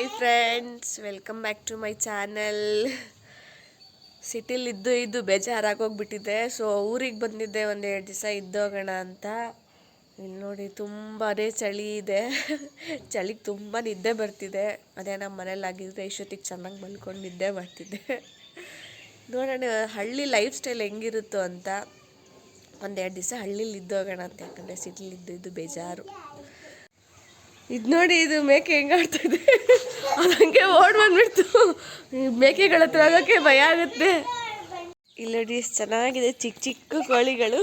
Hi friends welcome back to my channel ಸಿಟಿಲಿದ್ದು ಇದ್ದು ಇದ್ದು ಬೇಜಾರಾಗೋಗ್ಬಿಟ್ಟಿದೆ so ಊರಿಗೆ ಬಂದಿದ್ದೆ ಒಂದು ಎರಡು ದಿವಸ ಇದ್ದೋಗೋಣ ಅಂತ. ಇಲ್ಲಿ ನೋಡಿ ತುಂಬಾ ಚಳಿ ಇದೆ. ಚಳಿಗೆ ತುಂಬ ನಿದ್ದೆ ಬರ್ತಿದೆ. ಅದೇ ನಮ್ಮ ಮನೇಲಿ ಆಗಿದ್ರೆ ಇಷ್ಟೊತ್ತಿಗೆ ಚೆನ್ನಾಗಿ ಮಲ್ಕೊಂಡು ನಿದ್ದೆ ಮಾಡ್ತಿದ್ದೆ. ನೋಡೋಣ, ಹಳ್ಳಿ ಲೈಫ್ ಸ್ಟೈಲ್ ಹೆಂಗಿರುತ್ತೋ ಅಂತ. ಒಂದೆರಡು ದಿವಸ ಹಳ್ಳಿಲಿ ಇದ್ದೋಗೋಣ ಅಂತ. ಯಾಕಂದರೆ ಸಿಟಿಲಿ ಇದ್ದು ಇದ್ದು ಬೇಜಾರು. ಇದು ನೋಡಿ ಇದು ಮೇಕೆ ಹೆಂಗೆ ಇದೆ ಅದು ಹಂಗೆ ಓಡ್ ಬಂದ್ಬಿಡ್ತು. ಮೇಕೆಗಳ ಹತ್ರ ಆಗೋಕ್ಕೆ ಭಯ ಆಗುತ್ತೆ. ಇಲ್ಲಿ ನೋಡಿ ಎಷ್ಟು ಚೆನ್ನಾಗಿದೆ ಚಿಕ್ಕ ಚಿಕ್ಕ ಕೋಳಿಗಳು.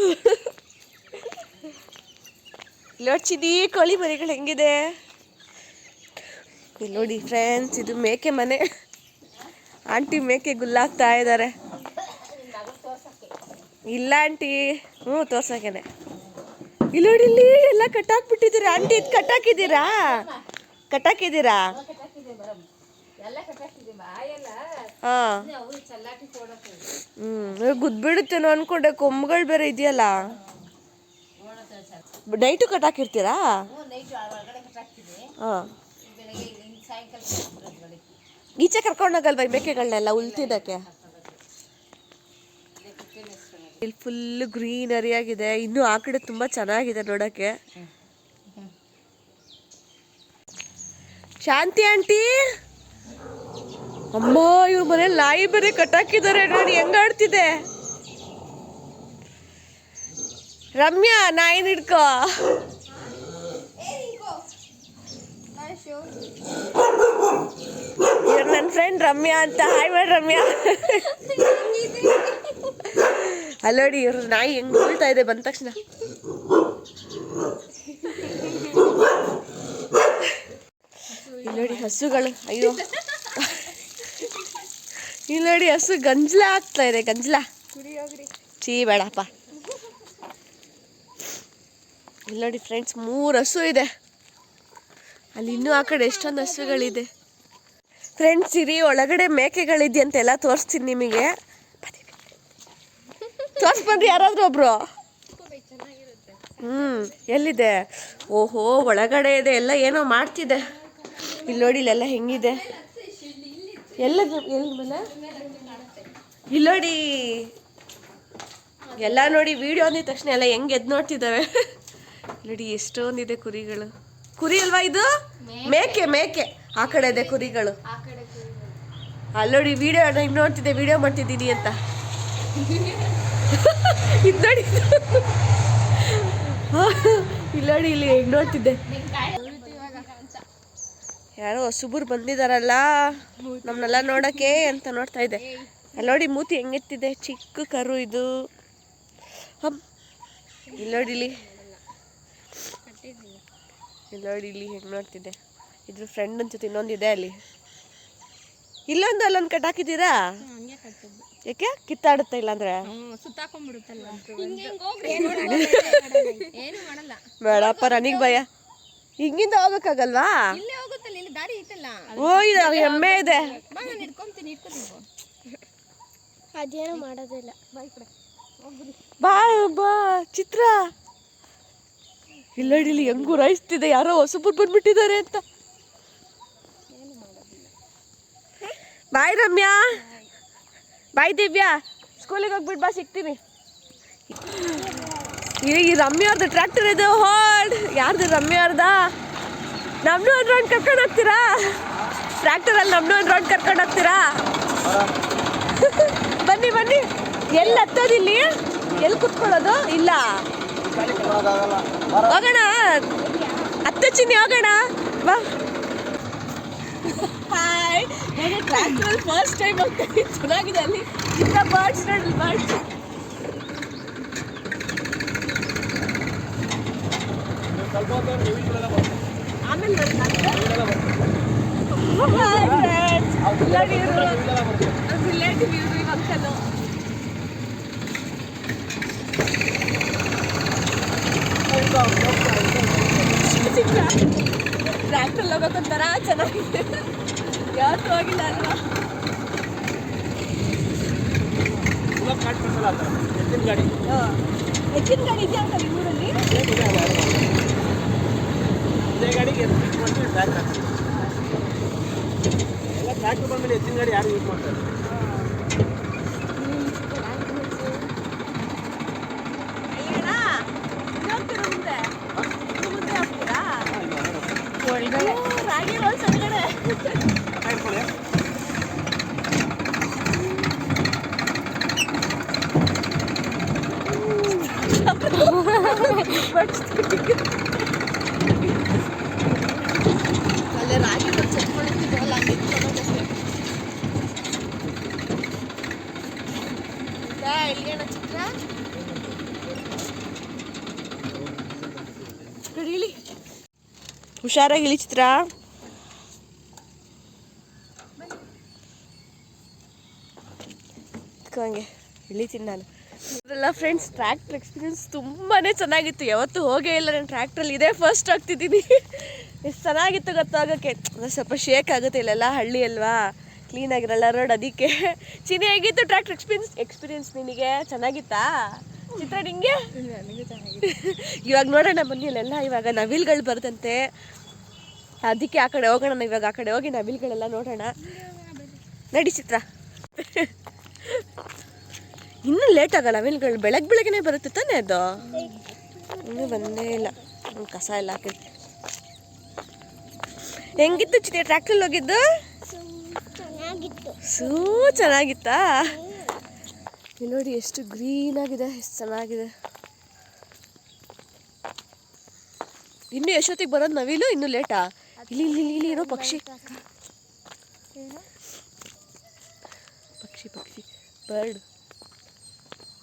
ಇಲ್ಲಿ ನೋಡಿ ಕೋಳಿ ಮರಿಗಳು ಹೆಂಗಿದೆ. ಇಲ್ಲಿ ನೋಡಿ ಫ್ರೆಂಡ್ಸ್ ಇದು ಮೇಕೆ ಮನೆ. ಆಂಟಿ ಮೇಕೆ ಗುಲ್ಲಾಗ್ತಾ ಇದ್ದಾರೆ ಇಲ್ಲ ಆಂಟಿ, ಹ್ಞೂ ತೋರ್ಸಕ್ಕೇನೆ ಇಲ್ಲಿ ಇಲ್ಲಿ ಎಲ್ಲ ಕಟ್ಟಾಕ್ಬಿಟ್ಟಿದ್ದೀರಾ? ಆಂಟಿ, ಇದು ಕಟ್ಟಾಕಿದ್ದೀರಾ? ಕಟ್ಟಾಕಿದ್ದೀರಾ? ಹ್ಞೂ ಗುದ್ಬಿಡುತ್ತೇನೋ ಅನ್ಕೊಂಡೆ, ಕೊಂಬುಗಳು ಬೇರೆ ಇದೆಯಲ್ಲ. ನೈಟು ಕಟ್ಟಾಕಿರ್ತೀರಾ? ಹಾಂ. ಈಚೆ ಕರ್ಕೊಂಡೋಗಲ್ವ ಮೇಕೆಗಳನ್ನೆಲ್ಲ ಉಲ್ತಿದ್ದಕ್ಕೆ? ಇಲ್ಲಿ ಫುಲ್ ಗ್ರೀನರಿ ಆಗಿದೆ. ಇನ್ನು ಆ ಕಡೆ ತುಂಬಾ ಚೆನ್ನಾಗಿದೆ ನೋಡಕ್ಕೆ ಶಾಂತಿ ಆಂಟಿ! ಅಮ್ಮ, ಇವ್ರ ಮನೆ ಲಾಯಿ ಬೇರೆ ಕಟ್ಟಾಕಿದ್ದಾರೆ ನೋಡಿ ಹೆಂಗಾಡ್ತಿದೆ ರಮ್ಯಾ ನಾಯಿನ ಹಿಡ್ಕೋ. ನನ್ನ ಫ್ರೆಂಡ್ ರಮ್ಯಾ ಅಂತ. ಹಾಯ್ ಮಾಡಿ ರಮ್ಯಾ. ಅಲ್ಲೋಡಿ, ಇವ್ರ ನಾಯಿ ಹೆಂಗ್ ಬೀಳ್ತಾ ಇದೆ ಬಂದ ತಕ್ಷಣ. ಇಲ್ಲಡಿ, ಹಸುಗಳು, ಅಯ್ಯೋ. ಇಲ್ಲಡಿ, ಹಸು ಗಂಜ್ಲ ಆಗ್ತಾ ಇದೆ, ಗಂಜ್ಲ. ಚೀ ಬೇಡಪ್ಪ. ಇಲ್ಲಡಿ ಫ್ರೆಂಡ್ಸ್ ಮೂರು ಹಸು ಇದೆ. ಅಲ್ಲಿ ಇನ್ನೂ ಆ ಕಡೆ ಎಷ್ಟೊಂದು ಹಸುಗಳಿದೆ. ಫ್ರೆಂಡ್ಸ್ ಇರಿ, ಒಳಗಡೆ ಮೇಕೆಗಳಿದೆಯಂತೆಲ್ಲ ತೋರಿಸ್ತೀನಿ ನಿಮಗೆ. ತೋರ್ಸ್ ಬಂದ್ರಿ ಯಾರಾದ್ರೂ ಒಬ್ರು? ಹ್ಮ್, ಎಲ್ಲಿದೆ? ಓಹೋ, ಒಳಗಡೆ ಇದೆ. ಎಲ್ಲ ಏನೋ ಮಾಡ್ತಿದೆ. ಇಲ್ಲಿ ನೋಡಿ, ಇಲ್ಲೆಲ್ಲ ಹೆಂಗಿದೆ? ಎಲ್ಲ ಇಲ್ಲಿ ನೋಡಿ. ಎಲ್ಲ ನೋಡಿ ವಿಡಿಯೋ ಅಂದಿದ ತಕ್ಷಣ ಎಲ್ಲ ಹೆಂಗ್ ಎದ್ದು ನೋಡ್ತಿದ್ದಾವೆ. ನೋಡಿ, ಎಷ್ಟೊಂದಿದೆ ಕುರಿಗಳು. ಕುರಿ ಅಲ್ವಾ ಇದು? ಮೇಕೆ ಮೇಕೆ. ಆ ಕಡೆ ಇದೆ ಕುರಿಗಳು. ಅಲ್ಲೋಡಿ ವಿಡಿಯೋ ಹಿಂಗ್ ನೋಡ್ತಿದ್ದೆ ವಿಡಿಯೋ ಮಾಡ್ತಿದ್ದೀನಿ ಅಂತ. ಇದು ನೋಡಿ ಇಲ್ಲಿ ಹೆಂಗ್ ನೋಡ್ತಿದ್ದೆ ಯಾರೋ ಹೊಸಬರು ಬಂದಿದಾರಲ್ಲ ನಮ್ಮನ್ನೆಲ್ಲ ನೋಡಕ್ಕೆ ಅಂತ ನೋಡ್ತಾ ಇದ್ದೆ. ಅಲ್ಲೋಡಿ ನೋಡಿ, ಮೂತಿ ಹೆಂಗಿರ್ತಿದೆ? ಚಿಕ್ಕ ಕರು ಇದು. ಹಮ್. ಇಲ್ಲಿ ನೋಡಿ, ಇಲ್ಲಿ. ಇಲ್ಲಿ ಇಲ್ಲಿ ಹೆಂಗ್ ನೋಡ್ತಿದ್ದೆ ಇದ್ರ ಫ್ರೆಂಡ್ ಅನ್ಸುತ್ತೆ ಇನ್ನೊಂದಿದೆ ಅಲ್ಲಿ. ಇಲ್ಲೊಂದು ಅಲ್ಲೊಂದು ಕಟ್ಟಾಕಿದ್ದೀರಾ ಯಾಕೆ? ಕಿತ್ತಾಡುತ್ತೆ ಇಲ್ಲಾಂದ್ರೆ ಬೇಡಪ್ಪ ನನಗೆ ಭಯ. ಹಿಂಗಿಂದ ಹೋಗಕ್ಕಾಗಲ್ವಾ ಇಲ್ಲೇ ಹೋಗುತ್ತಲ್ಲ ಇಲ್ಲಿ ದಾರಿ ಐತಲ್ಲ. ಓ ಇದು ಎಮ್ಮೆ ಇದೆ. ಅದೇನು ಮಾಡೋದಿಲ್ಲ ಬಾಯ್ ಬಾ ಬಾ ಚಿತ್ರ. ಇಲ್ಲ ನೋಡಿ ಇಲ್ಲಿ ಹೆಂಗ್ ಗುರಾಯಿಸ್ತಿದೆ ಯಾರೋ ಹೊಸಬ್ರು ಬಂದ್ಬಿಟ್ಟಿದ್ದಾರೆ ಅಂತ. ಬಾಯ್ ರಮ್ಯಾ. ಬಾಯ್ ದಿವ್ಯಾ ಸ್ಕೂಲಿಗೆ ಹೋಗ್ಬಿಟ್ಟು ಬಾ, ಸಿಗ್ತೀನಿ. ಈ ರಮ್ಯವ್ರದ್ದು ಟ್ರ್ಯಾಕ್ಟರ್ ಇದು. ಹೋಲ್ಡ್ ಯಾರ್ದು ರಮ್ಯವ್ರದ ನಮ್ನು ಒಂದು ರೌಂಡ್ ಕರ್ಕೊಂಡು ಹೋಗ್ತೀರಾ? ಟ್ರ್ಯಾಕ್ಟರಲ್ಲಿ ನಮ್ನು ಒಂದು ರೌಂಡ್ ಕರ್ಕೊಂಡು ಹೋಗ್ತೀರಾ? ಬನ್ನಿ ಬನ್ನಿ. ಎಲ್ಲಿ ಹತ್ತೋದಿಲ್ಲಿ ಎಲ್ಲಿ ಕುತ್ಕೊಳ್ಳೋದು? ಇಲ್ಲ. ಹೋಗೋಣ. ಹತ್ತು ಚಿನ್ನಿ ಹೋಗೋಣ. ಬಾ. ಹಾಯ್ ನಾನು ಟ್ರ್ಯಾಕ್ಟ್ರಲ್ಲಿ ಫಸ್ಟ್ ಟೈಮ್ ಹೋಗ್ತೀನಿ ಚೆನ್ನಾಗಿದೆ ಅಲ್ಲಿ ಇಂಥ ಪಾರ್ಟ್ಸ್ ನೋಡಿ ಬರ್ಡ್ಸ್ ಆಮೇಲೆ ರಿಲೇಟಿವ್ ಇವರು ಇವಾಗ ಚಲೋ ಟ್ರ್ಯಾಕ್ಟರ್ ಹೋಗೋಕ್ಕೊಂಥರ ಚೆನ್ನಾಗಿದೆ ಯಾವತ್ತೂ ಆಗಿಲ್ಲ ಅಲ್ವಾ ಹಾ. ಎತ್ತಿನ ಗಾಡಿ ಇದೆಯಾ ಅಂತ ಊರಲ್ಲಿ? ಟ್ರ್ಯಾಕ್ಟರ್ ಬಂದ್ಮೇಲೆ ಎತ್ತಿನ ಗಾಡಿ ಯಾರು ಯೂಸ್ ಮಾಡ್ತಾರೆ? ಒಳಗಡೆ ರಾಗಿ ರೋಲ್ಸ್ ಒಳಗಡೆ ಇಟ್ಕೊಳ್ಳಿ ಅಲ್ಲೇ ರಾಗಿ ಇದಾ ಇಲ್ಲೇನ ಚಿತ್ರ? ಹುಷಾರಾಗಿ ಇಳಿ ಚಿತ್ರ. ಹಂಗೆ. ಇಳಿತೀನಿ ನಾನು. ಅದೆಲ್ಲ ಫ್ರೆಂಡ್ಸ್ ಟ್ರ್ಯಾಕ್ಟರ್ ಎಕ್ಸ್ಪೀರಿಯನ್ಸ್ ತುಂಬಾ ಚೆನ್ನಾಗಿತ್ತು. ಯಾವತ್ತೂ ಹೋಗೇ ಇಲ್ಲ, ನಾನು ಟ್ರ್ಯಾಕ್ಟ್ರಲ್ಲಿ ಇದೇ ಫಸ್ಟ್ ಆಗ್ತಿದ್ದೀನಿ ಎಷ್ಟು ಚೆನ್ನಾಗಿತ್ತು ಗೊತ್ತಾಗೋಕ್ಕೆ ಸ್ವಲ್ಪ ಶೇಕ್ ಆಗುತ್ತೆ ಇಲ್ಲೆಲ್ಲ, ಹಳ್ಳಿ ಅಲ್ವಾ? ಕ್ಲೀನಾಗಿರಲ್ಲ ರೋಡ್ ಅದಕ್ಕೆ. ಚಿನಿ ಹೇಗಿತ್ತು ಟ್ರ್ಯಾಕ್ಟರ್ ಎಕ್ಸ್ಪೀರಿಯನ್ಸ್ ಎಕ್ಸ್ಪೀರಿಯನ್ಸ್ ನಿನಗೆ ಚೆನ್ನಾಗಿತ್ತಾ? ಚಿತ್ರ, ನಿಂಗೆ? ಇವಾಗ ನೋಡೋಣ, ಬನ್ನಿ ಅಲ್ಲೆಲ್ಲ ಇವಾಗ ನವಿಲ್ಗಳು ಬರುತ್ತಂತೆ. ಅದಕ್ಕೆ ಆ ಕಡೆ ಹೋಗೋಣ, ಇವಾಗ ಆ ಕಡೆ ಹೋಗಿ ನವಿಲ್ಗಳೆಲ್ಲ ನೋಡೋಣ. ನಡಿ ಚಿತ್ರ. ಇನ್ನೂ ಲೇಟ್ ಆಗಲ್ಲ ಮೀನುಗಳು ಬೆಳಗ್ಗೆ ಬೆಳಗ್ಗೆನೆ ಬರುತ್ತೆ ತಾನೇ ಅದು? ಇನ್ನೂ ಬಂದೇ ಇಲ್ಲ ಕಸ ಎಲ್ಲ ಹಾಕಿದ್ದು ಹೆಂಗಿತ್ತು ಚಿತ್ರ ಟ್ರ್ಯಾಕ್ಟ್ರಲ್ಲಿ ಹೋಗಿದ್ದು? ಸೂ ಚೆನ್ನಾಗಿತ್ತಾ? ನೋಡಿ ಎಷ್ಟು ಗ್ರೀನ್ ಆಗಿದೆ ಎಷ್ಟು ಚೆನ್ನಾಗಿದೆ. ಇನ್ನು ಎಷ್ಟೊತ್ತಿಗೆ ಬರೋದು ನವಿಲು ಇನ್ನು ಲೇಟಾ ಇಲ್ಲಿ ಇಲ್ಲಿ ಇಲ್ಲಿ ಇರೋ ಪಕ್ಷಿ. ಬರ್ಡ್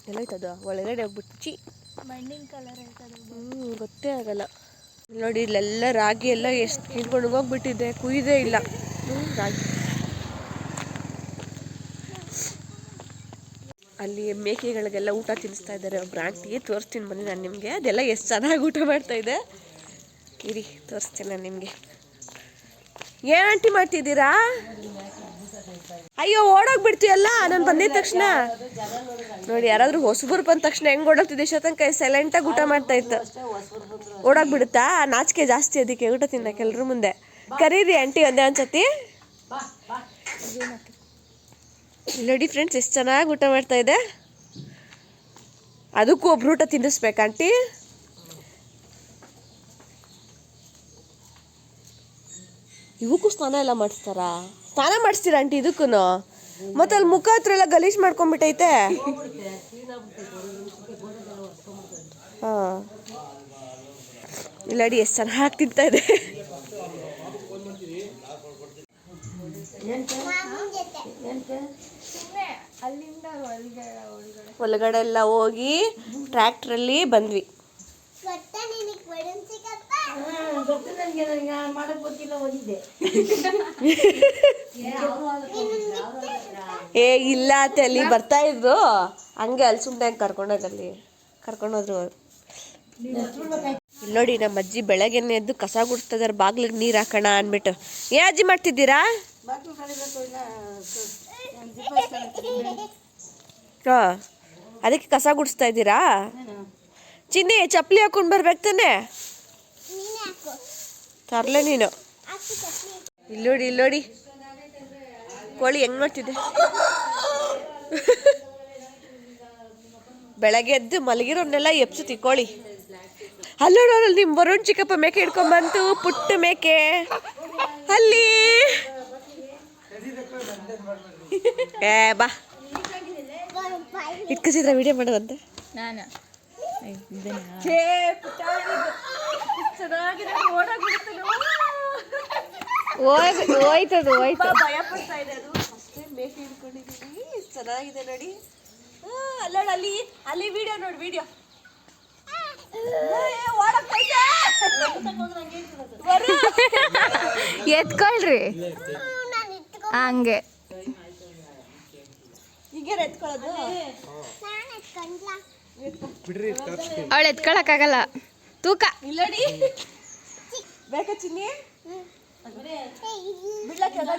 ಎಲ್ಲೋಯ್ತದ? ಒಳಗಡೆ ಹೋಗ್ಬಿಟ್ಟು ಚಿ ಮಣ್ಣಿನ ಕಲರ್ ಆಯ್ತದ ಹ್ಞೂ ಗೊತ್ತೇ ಆಗಲ್ಲ. ನೋಡಿ ಇಲ್ಲೆಲ್ಲ ರಾಗಿ ಎಲ್ಲ ಎಷ್ಟು ಹಿಡ್ಕೊಂಡು ಹೋಗ್ಬಿಟ್ಟಿದೆ. ಕುಯ್ದೇ ಇಲ್ಲ. ರಾಗಿ. ಅಲ್ಲಿ ಮೇಕೆಗಳಿಗೆಲ್ಲ ಊಟ ತಿನ್ನಿಸ್ತಾ ಇದ್ದಾರೆ. ಒಬ್ರು ಆಂಟಿ ತೋರಿಸ್ತೀನಿ ಬನ್ನಿ ನಾನು ನಿಮಗೆ. ಅದೆಲ್ಲ ಎಷ್ಟು ಚೆನ್ನಾಗಿ ಊಟ ಮಾಡ್ತಾ ಇದೆ. ಇರಿ ತೋರಿಸ್ತೀನಿ ನಾನು ನಿಮಗೆ. ಏನು ಆಂಟಿ ಮಾಡ್ತಿದ್ದೀರಾ? ಅಯ್ಯೋ ಓಡೋಗ್ಬಿಡ್ತೀಯಲ್ಲ ನಾನು ಬಂದಿದ ತಕ್ಷಣ. ನೋಡಿ, ಯಾರಾದ್ರೂ ಹೊಸಬರು ಬಂದ ತಕ್ಷಣ ಹೆಂಗ್ ಓಡೋಗ್ತಿದ್ದೆ ಶತಂಕ ಸೈಲೆಂಟಾಗಿ ಊಟ ಮಾಡ್ತಾ ಇತ್ತು. ಓಡೋಗ್ಬಿಡುತ್ತಾ ನಾಚಿಕೆ ಜಾಸ್ತಿ ಅದಕ್ಕೆ ಊಟ ತಿನ್ನಕ್ಕೆ ಎಲ್ಲರೂ ಮುಂದೆ. ಕರೀರಿ ಆಂಟಿ ಒಂದೇ ಒಂದ್ಸತಿ. ನೋಡಿ ಫ್ರೆಂಡ್ಸ್ ಎಷ್ಟು ಚೆನ್ನಾಗಿ ಊಟ ಮಾಡ್ತಾ ಇದೆ. ಅದಕ್ಕೂ ಒಬ್ರು ಊಟ ತಿನ್ನಿಸ್ಬೇಕು ಆಂಟಿ. ಇವಕ್ಕೂ ಸ್ನಾನ ಎಲ್ಲ ಮಾಡಿಸ್ತಾರಾ? ಸ್ನಾನ ಮಾಡಿಸ್ತೀರಾ ಆಂಟಿ ಇದಕ್ಕೂ ಮತ್ತೆ ಅಲ್ಲಿ ಮುಖ ಹತ್ರ ಎಲ್ಲ ಗಲೀಜ್ ಮಾಡ್ಕೊಂಡ್ಬಿಟ್ಟೈತೆ ಹಾಂ. ಇಲ್ಲಡಿ ಎಷ್ಟು ಚೆನ್ನಾಗಿ ತಿಂತಾ ಇದೆ. ಒಳಗಡೆ ಎಲ್ಲ ಹೋಗಿ ಟ್ರ್ಯಾಕ್ಟ್ರಲ್ಲಿ ಬಂದ್ವಿ. ಏ ಇಲ್ಲ ಅತ್ತೆ ಅಲ್ಲಿ ಬರ್ತಾ ಇದ್ರು. ಹಂಗೆ ಅಲ್ಲಿ ಸುಮ್ಮನೆ ಕರ್ಕೊಂಡೋಗಲ್ಲಿ ಕರ್ಕೊಂಡೋದ್ರು ಅವ್ರು. ಇಲ್ಲಿ ನೋಡಿ ನಮ್ಮ ಅಜ್ಜಿ ಬೆಳಗ್ಗೆನೆ ಎದ್ದು ಕಸ ಗುಡಿಸ್ತಾ ಇದಾರೆ ಬಾಗ್ಲಿಗೆ ನೀರು ಹಾಕೋಣ ಅಂದ್ಬಿಟ್ಟು. ಏ ಅಜ್ಜಿ ಮಾಡ್ತಿದ್ದೀರಾ? ಹಾ. ಅದಕ್ಕೆ ಕಸ ಗುಡಿಸ್ತಾ ಇದ್ದೀರಾ? ಚಿನ್ನಿ ಚಪ್ಪಲಿ ಹಾಕೊಂಡು ಬರ್ಬೇಕು ತಾನೆ? ತರ್ಲೆ ನೀನು. ಇಲ್ಲೋಡಿ ಇಲ್ಲೋಡಿ. ಕೋಳಿ ಹೆಂಗ್ ನೋಡ್ತಿದ್ದೆ? ಬೆಳಗ್ಗೆ ಎದ್ದು ಮಲಗಿರೋನ್ನೆಲ್ಲ ಎಪ್ಸುತ್ತಿ ಕೋಳಿ. ಅಲ್ಲೋಡೋರಲ್ಲಿ ನಿಮ್ ವರುಣ್ ಚಿಕ್ಕಪ್ಪ ಮೇಕೆ ಹಿಡ್ಕೊಂಬಂತು ಪುಟ್ಟ ಮೇಕೆ. ಅಲ್ಲಿ. ಏ ಬಾ. ಇಟ್ಕಸಿದ್ರ ವಿಡಿಯೋ ಮಾಡೋದಂತೆ? ನಾನು? ಚೆನ್ನಾಗಿದೆ. ಹೋಯ್ತದ ತುಂಬಾ ಭಯ ಪಡ್ತಾ ಇದೆ ಅದು. ಅಷ್ಟೇ ಮೇಕೆ ಹಿಡ್ಕೊಂಡಿದೀವಿ ಎಷ್ಟ್ ಚೆನ್ನಾಗಿದೆ ನೋಡಿ. ಅಲ್ಲೋಡ ಅಲ್ಲೋಡು ಅಲ್ಲಿ ಅಲ್ಲಿ ವಿಡಿಯೋ ನೋಡಿ ವಿಡಿಯೋ ಎತ್ಕೊಳ್ರಿ. ಹಂಗೆ. ಹೀಗೆ ಎತ್ಕೊಳ್ಳೋದು? ಅವಳು ಎತ್ಕೊಳಕ್ಕಾಗಲ್ಲ. ತೂಕ ಇಲ್ಲಡಿ ಬೇಕಾ ಚಿನ್ನಿ?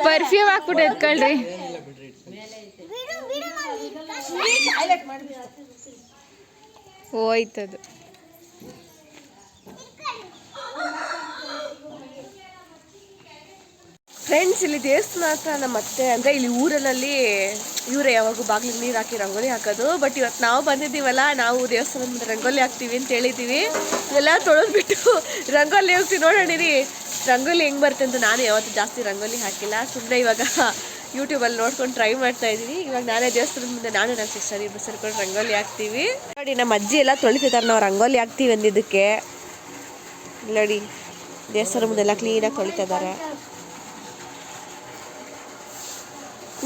ಪರ್ಫ್ಯೂಮ್ ಹಾಕ್ಬಿಟ್ಟು ಎತ್ಕೊಳ್ರಿ. ಹೋಯ್ತದು ಫ್ರೆಂಡ್ಸ್ ಇಲ್ಲಿ ದೇವಸ್ಥಾನ ಹತ್ರ ನಮ್ಮ ಅತ್ತೆ ಅಂದರೆ ಇಲ್ಲಿ ಊರಲ್ಲಿ ಇವರೇ ಯಾವಾಗೂ ಬಾಗ್ಲಿಗೆ ನೀರು ಹಾಕಿ ರಂಗೋಲಿ ಹಾಕೋದು. ಬಟ್ ಇವತ್ತು ನಾವು ಬಂದಿದ್ದೀವಲ್ಲ, ನಾವು ದೇವಸ್ಥಾನದ ಮುಂದೆ ರಂಗೋಲಿ ಹಾಕ್ತೀವಿ ಅಂತ ಹೇಳಿದ್ದೀವಿ ಎಲ್ಲ ತೊಳೆದ್ಬಿಟ್ಟು ರಂಗೋಲಿ ಹೋಗ್ತೀವಿ ನೋಡೋಣಿರಿ. ರಂಗೋಲಿ ಹೆಂಗೆ ಬರುತ್ತೆ ಅಂತ ನಾನು ಯಾವತ್ತು ಜಾಸ್ತಿ ರಂಗೋಲಿ ಹಾಕಿಲ್ಲ. ಸುಮ್ಮನೆ ಇವಾಗ ಯೂಟ್ಯೂಬಲ್ಲಿ ನೋಡ್ಕೊಂಡು ಟ್ರೈ ಮಾಡ್ತಾ ಇದ್ದೀನಿ ಇವಾಗ ನಾನೇ ದೇವಸ್ಥಾನದ ಮುಂದೆ ನಾನು ನನ್ನ ಸಿಸ್ಟರ್ ಇಬ್ಬರು ಸೇರ್ಕೊಂಡು ರಂಗೋಲಿ ಹಾಕ್ತೀವಿ. ನೋಡಿ, ನಮ್ಮ ಅಜ್ಜಿ ಎಲ್ಲ ತೊಳಿತಿದ್ದಾರೆ ನಾವು ರಂಗೋಲಿ ಹಾಕ್ತೀವಿ ಅಂದಿದ್ದಕ್ಕೆ. ನೋಡಿ ದೇವಸ್ಥಾನ ಮುಂದೆ ಎಲ್ಲ ಕ್ಲೀನಾಗಿ ತೊಳಿತಾ ಇದ್ದಾರೆ.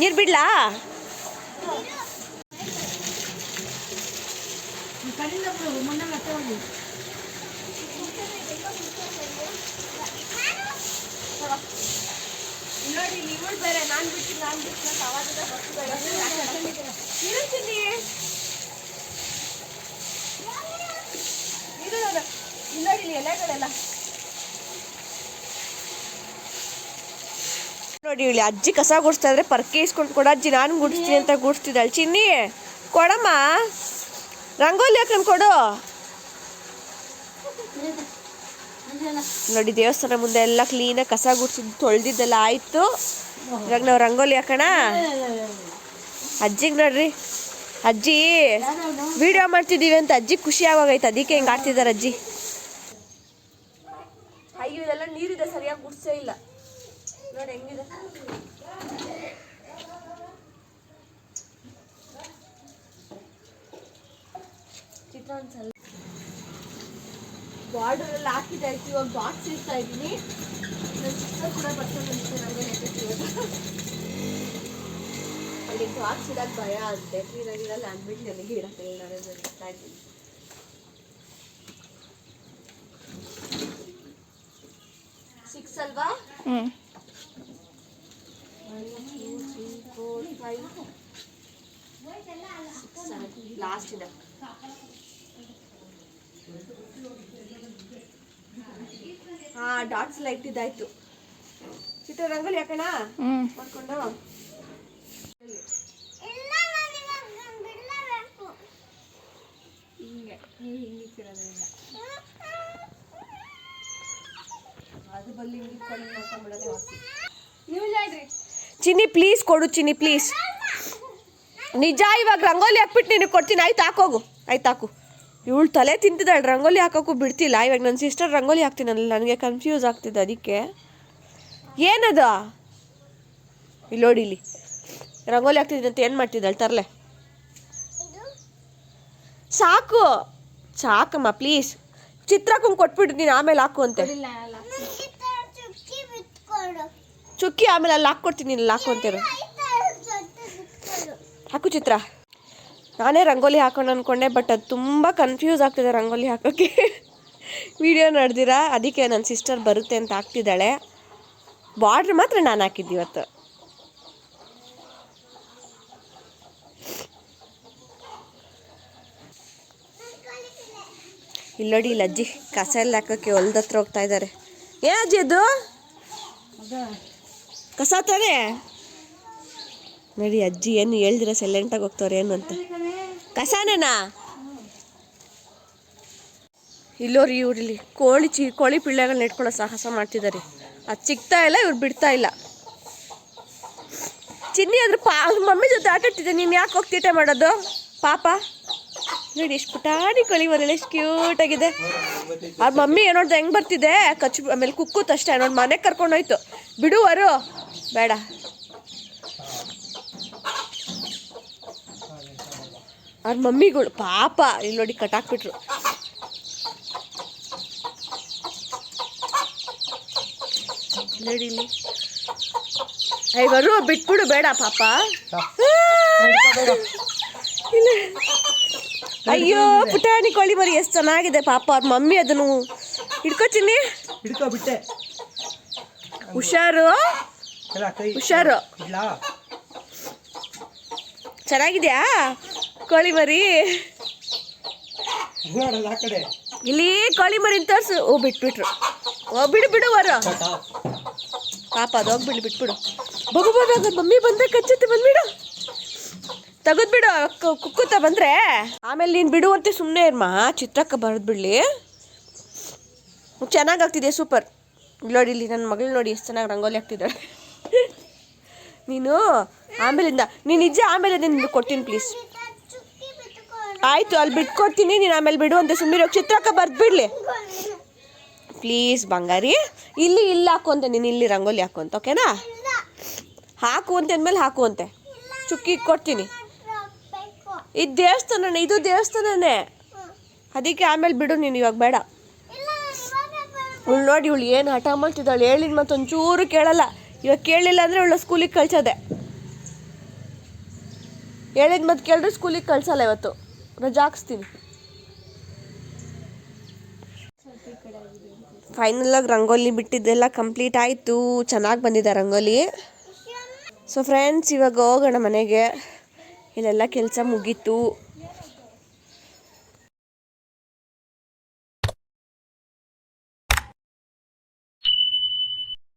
ನೀರು ಬಿಡ್ಲಾ? ನೋಡಿ ಇವಳು ಬೇರೆ ನಾನು ಬಿಟ್ಟು ನಾನು ಬಿಟ್ಟು ಸವಾಲದ ನೋಡಿ ಇಲ್ಲಿ ಎಲೆಗಳೆಲ್ಲ ನೋಡಿ, ಇಲ್ಲಿ ಅಜ್ಜಿ ಕಸ ಗುಡಿಸ್ತಾ ಇದ್ರೆ. ಪರ್ಕೆ ಇಸ್ಕೊಂಡು ಕೊಡ ಅಜ್ಜಿ, ನಾನು ಗುಡಿಸ್ತೀನಿ ಅಂತ ಗುಡಿಸ್ತಿದ್ದಾಳೆ ಚಿನ್ನಿ, ಕೊಡಮ್ಮ. ರಂಗೋಲಿ ಹಾಕೊಂಡು ಕೊಡು. ನೋಡಿ, ದೇವಸ್ಥಾನ ಮುಂದೆ ಎಲ್ಲ ಕ್ಲೀನಾಗಿ ಕಸ ಗುಡಿಸಿದ್ದು, ತೊಳೆದಿದ್ದೆಲ್ಲ ಆಯಿತು. ಇವಾಗ ನಾವು ರಂಗೋಲಿ ಹಾಕೋಣ. ಅಜ್ಜಿಗೆ ನೋಡ್ರಿ. ಅಜ್ಜಿ ವಿಡಿಯೋ ಮಾಡ್ತಿದ್ದೀವಿ ಅಂತ ಅಜ್ಜಿ ಖುಷಿ ಆಗೋಗೈತೆ. ಅದಕ್ಕೆ ಹಿಂಗೆ ಆಡ್ತಿದ್ದಾರೆ ಅಜ್ಜಿ. ಅಯ್ಯೋ ಇದೆಲ್ಲ ನೀರಿದೆ, ಸರಿಯಾಗಿ ಗುಡ್ಸೇ ಇಲ್ಲ. ನೋಡಿ ಹೆಂಗಿದೆ? ಚಿತ್ರಾನ್ನ ಬಾರ್ಡರ್ ಎಲ್ಲ ಇವಾಗ ಬಾಕ್ಸ್ ಇಡ್ತಾ ಇದ್ದೀನಿ. ಚಿತ್ರ ಕೂಡ ನೆನಪಿತ್ತು ಇವಾಗ ಅಲ್ಲಿ ಬಾಕ್ಸ್ ಇಡಕ್ಕೆ ಭಯ ಅಂತೆ. ಕ್ಲೀನಾಗಿರಲ್ಲ ಅಂದ್ಬಿಟ್ಟು ನನಗೆ ಇಡಕ್ಕಿಲ್ಲ ನಾನು ಇಡ್ತಾ ಇದ್ದೀನಿ. ಸಿಕ್ಸ್ ಅಲ್ವಾ? ಲಾಸ್ಟ್ ಇದೆ. ಹಾ ಡಾಟ್ಸ್ ಎಲ್ಲ ಇಟ್ಟಿದ್ದಾಯ್ತು. ಚಿತ್ರ ರಂಗೋಲಿ ಹಾಕೋಣ? ಮಾಡ್ಕೊಂಡು. ಹಿಂಗೆ ನೀವು ಹಿಂಗೆ ಇಟ್ಟಿರೋದ್ರಿಂದ. ಅದು ಬಲ್ಲಿ ಹಿಂಗೆ ಇಟ್ಕೊಂಡು ಮಾಡ್ಕೊಂಡ್ಬಿಡೋದೇ ವಾಸಿ ಚಿನ್ನಿ ಪ್ಲೀಸ್ ಕೊಡು ಚಿನ್ನಿ ಪ್ಲೀಸ್ ನಿಜ, ಇವಾಗ ರಂಗೋಲಿ ಹಾಕ್ಬಿಟ್ಟು ನಿನಗೆ ಕೊಡ್ತೀನಿ. ಆಯ್ತು ಹಾಕೋಗು ಆಯ್ತು, ಹಾಕು. ಇವಳು ತಲೆ ತಿಂತಿದ್ದಾಳೆ, ರಂಗೋಲಿ ಹಾಕೋಕ್ಕೂ ಬಿಡ್ತಿಲ್ಲ. ಇವಾಗ ನನ್ನ ಸಿಸ್ಟರ್ ರಂಗೋಲಿ ಹಾಕ್ತೀನಲ್ಲ ನನಗೆ ಕನ್ಫ್ಯೂಸ್ ಆಗ್ತಿದೆ ಅದಕ್ಕೆ. ಏನದು? ಇಲ್ಲಿ ನೋಡಿ, ಇಲ್ಲಿ. ರಂಗೋಲಿ ಅಂತ ಏನು ಮಾಡ್ತಿದ್ದಾಳೆ? ತರಲೆ. ಸಾಕು. ಸಾಕಮ್ಮ ಪ್ಲೀಸ್ ಚಿತ್ರಕ್ಕಂಗೆ ಕೊಟ್ಬಿಟ್ಟು ನೀನು ಆಮೇಲೆ ಹಾಕು ಅಂತೆ ನನಗೆ ಈ ಥರ ಚುಕ್ಕಿ ಬಿಟ್ಕೊಡು ಚುಕ್ಕಿ ಆಮೇಲೆ ಅಲ್ಲಿ ಹಾಕ್ಕೊಡ್ತೀನಿ ಇಲ್ಲಿ ಹಾಕು ಹಾಕು ಚಿತ್ರ. ನಾನೇ ರಂಗೋಲಿ ಹಾಕೋಣ ಅಂದ್ಕೊಂಡೆ ಬಟ್ ಅದು ತುಂಬ ಕನ್ಫ್ಯೂಸ್ ಆಗ್ತಿದೆ ರಂಗೋಲಿ ಹಾಕೋಕ್ಕೆ ವಿಡಿಯೋ ನೋಡ್ದಿರಾ? ಅದಕ್ಕೆ ನನ್ನ ಸಿಸ್ಟರ್ ಬರುತ್ತೆ ಅಂತ ಹಾಕ್ತಿದ್ದಾಳೆ. ಬಾರ್ಡ್ರ್ ಮಾತ್ರ ನಾನು ಹಾಕಿದ್ದು ಇವತ್ತು. ಇಲ್ಲೋಡಿ ಇಲ್ಲಿ ಅಜ್ಜಿ ಕಸ ಎಲ್ಲ ಹಾಕೋಕ್ಕೆ ಹೊಲ್ದ ಹತ್ರ ಹೋಗ್ತಾ ಇದ್ದಾರೆ ಏ ಅಜ್ಜಿ ಅದು? ಕಸ ತಾನೇ ನೋಡಿ ಅಜ್ಜಿ, ಏನು ಹೇಳ್ದಿರ ಸೈಲೆಂಟಾಗಿ ಹೋಗ್ತವ್ರೆ, ಏನು ಅಂತ. ಕಸನೇನಾ? ಇಲ್ಲೋರಿ ಇವ್ರಲ್ಲಿ ಕೋಳಿ ಚಿ, ಕೋಳಿ ಪಿಳ್ಳೆಗಳನ್ನ ಇಟ್ಕೊಳ್ಳೋ ಸಾಹಸ ಮಾಡ್ತಿದ್ದಾರೆ. ಅದು ಸಿಗ್ತಾ ಇಲ್ಲ, ಇವ್ರು ಬಿಡ್ತಾ ಇಲ್ಲ. ಚಿನ್ನಿ ಅದ್ರ ಪಾ ಮಮ್ಮಿ ಜೊತೆ ಆಟಾಡ್ತಿದ್ದೆ, ನೀನು ಯಾಕೆ ಹೋಗ್ತೀಟೆ ಮಾಡೋದು? ಪಾಪ. ನೋಡಿ ಎಷ್ಟು ಪುಟಾಣಿ ಕೋಳಿ ಬರಲಿ ಎಷ್ಟು ಕ್ಯೂಟ್ ಆಗಿದೆ. ಅವ್ರ ಮಮ್ಮಿ ಏನೋಡ್ದು ಹೆಂಗೆ ಬರ್ತಿದೆ? ಕಚ್ ಆಮೇಲೆ ಕುಕ್ಕುತ್ ಅಷ್ಟೇ ನೋಡಿ ಮನೆಗೆ ಕರ್ಕೊಂಡೋಯ್ತು. ಬಿಡುವರು ಬೇಡ. ಅವ್ರ ಮಮ್ಮಿಗಳು ಪಾಪ ಇಲ್ಲಿ ನೋಡಿ ಕಟಾಕ್ಬಿಟ್ರು. ನೋಡಿ ಇಲ್ಲಿ. ಬರು ಬಿಟ್ಬಿಡು ಬೇಡ ಪಾಪ. ಇಲ್ಲ. ಅಯ್ಯೋ ಪುಟಾಣಿ ಕೋಳಿ ಮರಿ ಎಷ್ಟು ಚೆನ್ನಾಗಿದೆ ಪಾಪ ಅವ್ರ ಮಮ್ಮಿ ಅದನ್ನು ಹಿಡ್ಕೊತೀನಿ ಹಿಡ್ಕೊ ಬಿಟ್ಟೆ. ಹುಷಾರು. ಹುಷಾರು. ಚೆನ್ನಾಗಿದ್ಯಾ ಕೋಳಿ ಮರಿ? ಇಲ್ಲಿ ಕೋಳಿ ಮರಿ ತೋರ್ಸು. ಓ ಬಿಟ್ಬಿಟ್ರು. ಓ ಬಿಡು ಬಿಡು ವರ. ಪಾಪ. ಅದು ಹೋಗ್ಬಿಡು ಬಿಟ್ಬಿಡು. ಬಗು ಬಗ ಮಮ್ಮಿ ಬಂದ ಕಚ್ಚುತ್ತೆ ಬಂದ್ಬಿಡು. ತೆಗೆದ್ಬಿಡು ಕುಕ್ಕುತ್ತ ಬಂದ್ರೆ. ಆಮೇಲೆ ನೀನು ಬಿಡು ಅಂತ ಸುಮ್ಮನೆ ಇರ್ಮ, ಚಿತ್ರಕ್ಕ ಬರೆದು ಬಿಡ್ಲಿ. ಚೆನ್ನಾಗಾಗ್ತಿದೆ ಸೂಪರ್. ನೋಡಿ ಇಲ್ಲಿ ನನ್ನ ಮಗಳು ನೋಡಿ ಎಷ್ಟು ಚೆನ್ನಾಗಿ ರಂಗೋಲಿ ಹಾಕ್ತಿದ್ದಾಳೆ ನೀನು ಆಮೇಲಿಂದ, ನೀನು ನಿಜ ಆಮೇಲೆ ನಿನ್ನ ಕೊಡ್ತೀನಿ ಪ್ಲೀಸ್ ಆಯಿತು ಅಲ್ಲಿ ಬಿಟ್ಕೊಡ್ತೀನಿ, ನೀನು ಆಮೇಲೆ ಬಿಡು ಅಂತ ಸುಮ್ಮನೆ ಚಿತ್ರಕ್ಕ ಬರ್ದ್ಬಿಡ್ಲಿ ಪ್ಲೀಸ್ ಬಂಗಾರಿ. ಇಲ್ಲಿ ಇಲ್ಲಿ ಹಾಕು ಅಂತ, ನೀನು ಇಲ್ಲಿ ರಂಗೋಲಿ ಹಾಕು ಅಂತ ಓಕೆನಾ ಹಾಕು ಅಂತ ಅಂದಮೇಲೆ ಹಾಕು ಅಂತೆ. ಚುಕ್ಕಿ ಕೊಡ್ತೀನಿ. ಇದು ದೇವಸ್ಥಾನನೇ ಇದು ದೇವಸ್ಥಾನನೇ. ಅದಕ್ಕೆ ಆಮೇಲೆ ಬಿಡು ನೀನು, ಇವಾಗ ಬೇಡ. ಇವಳು ನೋಡಿ, ಇವಳು ಏನು ಹಠ ಮಾಡ್ತಿದ್ದಾಳೆ. ಹೇಳಿದ ಮತ್ತೆ ಒಂಚೂರು ಕೇಳಲ್ಲ. ಇವಾಗ ಕೇಳಿಲ್ಲ ಅಂದರೆ ಇವಳು ಸ್ಕೂಲಿಗೆ ಕಳ್ಸೋದೆ. ಹೇಳಿದ ಮತ್ತೆ ಕೇಳಿದ್ರೆ ಸ್ಕೂಲಿಗೆ ಕಳ್ಸಲ್ಲ ಇವತ್ತು. ರಜಾ ಹಾಕ್ಸ್ತೀನಿ ಫೈನಲಾಗಿ ರಂಗೋಲಿ ಬಿಟ್ಟಿದ್ದೆಲ್ಲ ಕಂಪ್ಲೀಟ್ ಆಯಿತು. ಚೆನ್ನಾಗಿ ಬಂದಿದೆ ರಂಗೋಲಿ. ಸೊ ಫ್ರೆಂಡ್ಸ್ ಇವಾಗ ಹೋಗೋಣ ಮನೆಗೆ. ಇಲ್ಲೆಲ್ಲ ಕೆಲಸ ಮುಗೀತು.